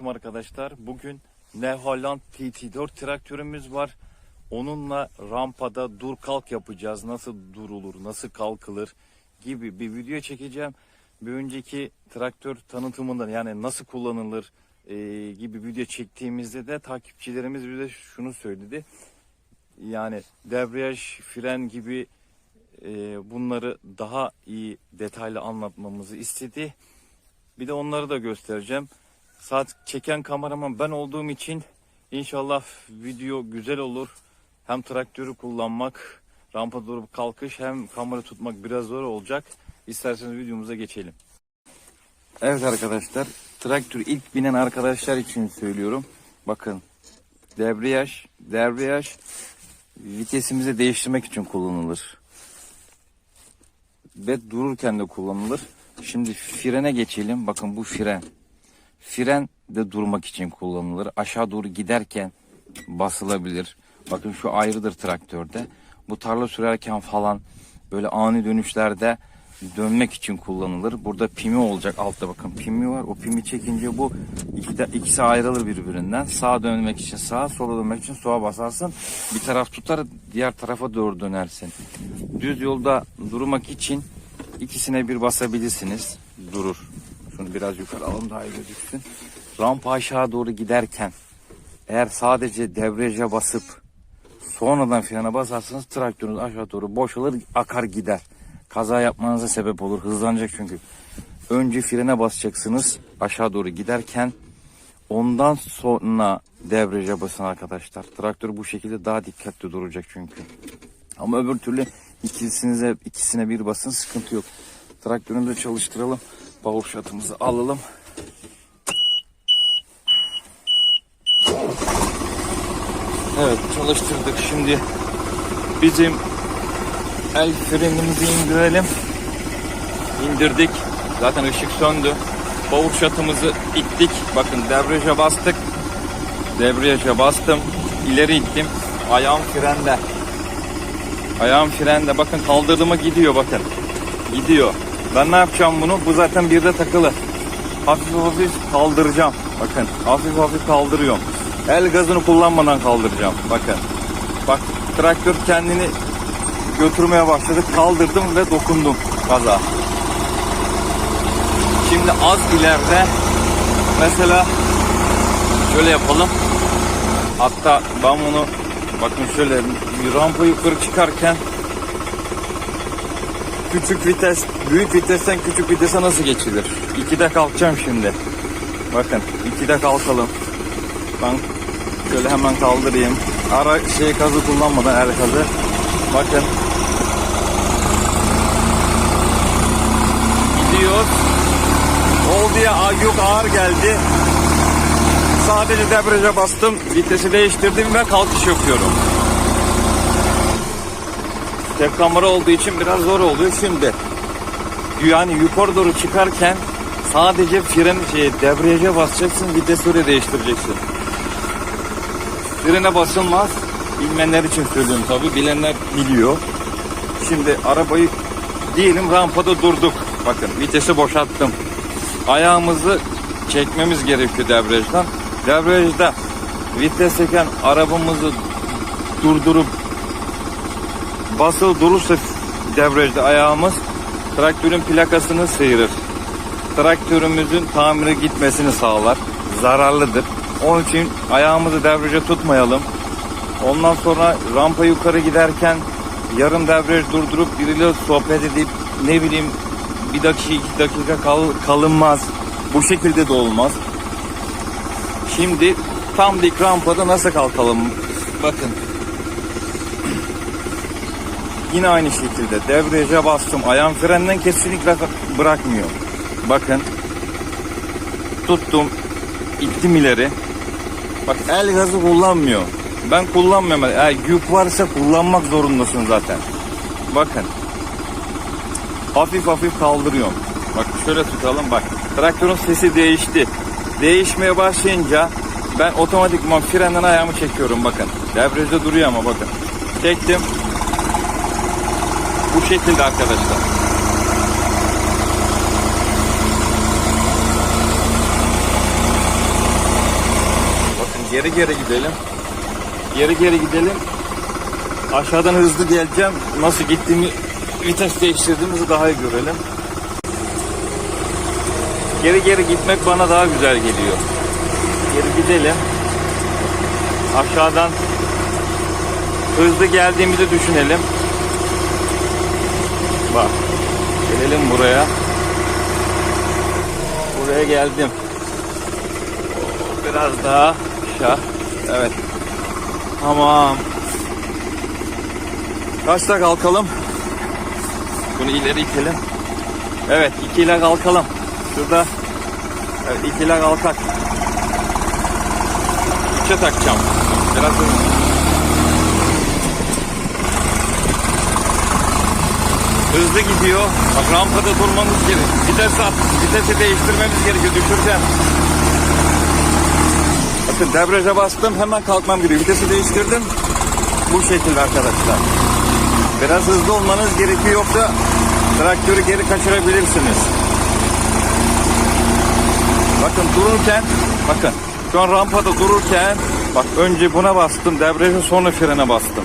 Selamünaleyküm arkadaşlar. Bugün New Holland TT4 traktörümüz var. Onunla rampada dur kalk yapacağız. Nasıl durulur, nasıl kalkılır gibi bir video çekeceğim. Bir önceki traktör tanıtımında yani nasıl kullanılır e, gibi video çektiğimizde de takipçilerimiz bize şunu söyledi. Yani debriyaj, fren gibi e, bunları daha iyi detaylı anlatmamızı istedi. Bir de onları da göstereceğim. Saat çeken kameraman ben olduğum için inşallah video güzel olur. Hem traktörü kullanmak, rampa durup kalkış hem kamera tutmak biraz zor olacak. İsterseniz videomuza geçelim. Evet arkadaşlar, traktör ilk binen arkadaşlar için söylüyorum. Bakın, debriyaj, debriyaj vitesimizi değiştirmek için kullanılır. Ve dururken de kullanılır. Şimdi frene geçelim. Bakın bu fren. Fren de durmak için kullanılır. Aşağı doğru giderken basılabilir. Bakın şu ayrıdır traktörde. Bu tarla sürerken falan böyle ani dönüşlerde dönmek için kullanılır. Burada pimi olacak altta bakın pimi var. O pimi çekince bu iki de, ikisi ayrılır birbirinden. Sağa dönmek için sağa, sola dönmek için sola basarsın. Bir taraf tutar, diğer tarafa doğru dönersin. Düz yolda durmak için ikisine bir basabilirsiniz. Durur. Şunu biraz yukarı alalım daha iyi gözüksün. Rampa aşağı doğru giderken eğer sadece debriyaja basıp sonradan frene basarsanız traktörünüz aşağı doğru boşalır akar gider. Kaza yapmanıza sebep olur. Hızlanacak çünkü. Önce frene basacaksınız aşağı doğru giderken ondan sonra debriyaja basın arkadaşlar. Traktör bu şekilde daha dikkatli duracak çünkü. Ama öbür türlü ikisinize ikisine bir basın sıkıntı yok. Traktörümüzü çalıştıralım. Power shot'ımızı alalım. Evet çalıştırdık. Şimdi bizim el frenimizi indirelim. İndirdik. Zaten ışık söndü. Power shot'ımızı ittik. Bakın debriyaja bastık. Debriyaja bastım. İleri ittim. Ayağım frende. Ayağım frende. Bakın kaldırdığıma gidiyor bakın. Gidiyor. Ben ne yapacağım bunu? Bu zaten bir de takılı. Hafif hafif kaldıracağım. Bakın hafif hafif kaldırıyorum. El gazını kullanmadan kaldıracağım. Bakın. Bak traktör kendini götürmeye başladı. Kaldırdım ve dokundum gaza. Şimdi az ileride mesela şöyle yapalım. Hatta ben bunu bakın şöyle bir rampa yukarı çıkarken küçük vites, büyük vitesten küçük vitese nasıl geçilir? 2'de kalkacağım şimdi. Bakın 2'de kalkalım. Ben şöyle hemen kaldırayım. Ara şey kazı kullanmadan el kazı. Bakın. Gidiyor. Oldu ya yok ağır geldi. Sadece debriyaja bastım. Vitesi değiştirdim ve kalkış yapıyorum. Kamera olduğu için biraz zor oluyor şimdi. Yani yukarı doğru çıkarken sadece fren şey debriyaja basacaksın vites öyle değiştireceksin. Frene basılmaz. Bilmeyenler için söylüyorum tabi. Bilenler biliyor. Şimdi arabayı diyelim rampada durduk. Bakın vitesi boşalttım. Ayağımızı çekmemiz gerekiyor debriyajdan. Debriyajda vites çeken arabamızı durdurup basılı durursa debriyajda ayağımız traktörün plakasını sıyırır. Traktörümüzün tamire gitmesini sağlar. Zararlıdır. Onun için ayağımızı debriyaja tutmayalım. Ondan sonra rampa yukarı giderken yarım debriyaj durdurup biriyle sohbet edip ne bileyim bir dakika iki dakika kal, kalınmaz. Bu şekilde de olmaz. Şimdi tam dik rampada nasıl kalkalım? Bakın Yine aynı şekilde debriyaja bastım. Ayağım frenden kesinlikle bırakmıyor. Bakın. Tuttum. ittim ileri. Bak el gazı kullanmıyor. Ben kullanmıyorum. Eğer yük varsa kullanmak zorundasın zaten. Bakın. Hafif hafif kaldırıyorum. Bak şöyle tutalım bak. Traktörün sesi değişti. Değişmeye başlayınca ben otomatikman frenden ayağımı çekiyorum bakın. Debriyajda duruyor ama bakın. Çektim. Bu şekilde arkadaşlar. Geri geri gidelim. Geri geri gidelim. Aşağıdan hızlı geleceğim. Nasıl gittiğimi, vites değiştirdiğimizi daha iyi görelim. Geri geri gitmek bana daha güzel geliyor. Geri gidelim. Aşağıdan hızlı geldiğimizi düşünelim. Bak. Gelelim buraya. Buraya geldim. Biraz daha aşağı. Evet. Tamam. Kaçta kalkalım? Bunu ileri itelim. Evet, iki ile kalkalım. Şurada. Evet, iki ile kalkak. Üçe takacağım. Biraz hızlı. Hızlı gidiyor. Bak rampada durmamız gerekiyor. Vites at. Vitesi değiştirmemiz gerekiyor. Düşüreceğim. Bakın debriyaja bastım. Hemen kalkmam gerekiyor. Vitesi değiştirdim. Bu şekilde arkadaşlar. Biraz hızlı olmanız gerekiyor. Yoksa traktörü geri kaçırabilirsiniz. Bakın dururken bakın şu an rampada dururken bak önce buna bastım debriyaja sonra frene bastım.